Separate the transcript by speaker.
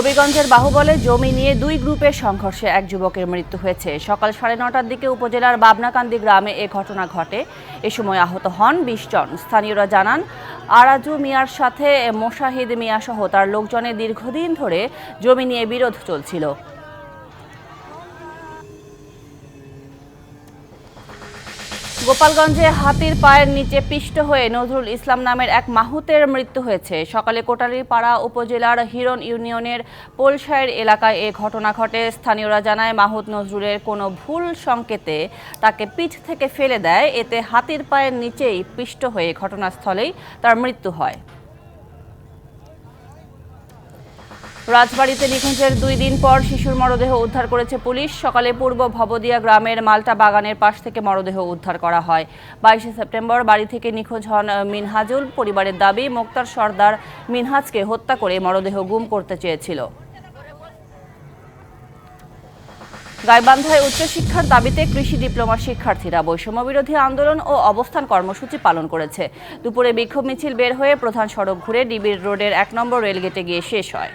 Speaker 1: হবিগঞ্জের বাহুবলে জমি নিয়ে দুই গ্রুপের সংঘর্ষে এক যুবকের মৃত্যু হয়েছে। সকাল সাড়ে নটার দিকে উপজেলার বাবনাকান্দি গ্রামে এ ঘটনা ঘটে। এ সময় আহত হন বিশ জন। স্থানীয়রা জানান, আরাজু মিয়ার সাথে মোশাহিদ মিয়া সহ তার লোকজনের দীর্ঘদিন ধরে জমি নিয়ে বিরোধ চলছিল। গোপালগঞ্জে হাতির পায়ের নিচে পিষ্ট হয়ে নজরুল ইসলাম নামের এক মাহুতের মৃত্যু হয়েছে। সকালে কোটালীপাড়া উপজেলার হিরণ ইউনিয়নের পোলসায়ের এলাকায় এ ঘটনা ঘটে। স্থানীয়রা জানায়, মাহুত নজরুলের কোনো ভুল সংকেতে তাকে পিঠ থেকে ফেলে দেয়। এতে হাতির পায়ের নিচেই পিষ্ট হয়ে ঘটনাস্থলেই তার মৃত্যু হয়। রাজবাড়িতে নিখোঁজের দুই দিন পর শিশুর মরদেহ উদ্ধার করেছে পুলিশ। সকালে পূর্ব ভবদিয়া গ্রামের মালটা বাগানের পাশ থেকে মরদেহ উদ্ধার করা হয়। বাইশে সেপ্টেম্বর বাড়ি থেকে নিখোঁজ হন মিনহাজুল। পরিবারের দাবি, মোক্তার সর্দার মিনহাজকে হত্যা করে মরদেহ গুম করতে চেয়েছিল। গাইবান্ধায় উচ্চশিক্ষার দাবিতে কৃষি ডিপ্লোমার শিক্ষার্থীরা বৈষম্য বিরোধী আন্দোলন ও অবস্থান কর্মসূচি পালন করেছে। দুপুরে বিক্ষোভ মিছিল বের হয়ে প্রধান সড়ক ঘুরে ডিবির রোডের এক নম্বর রেলগেটে গিয়ে শেষ হয়।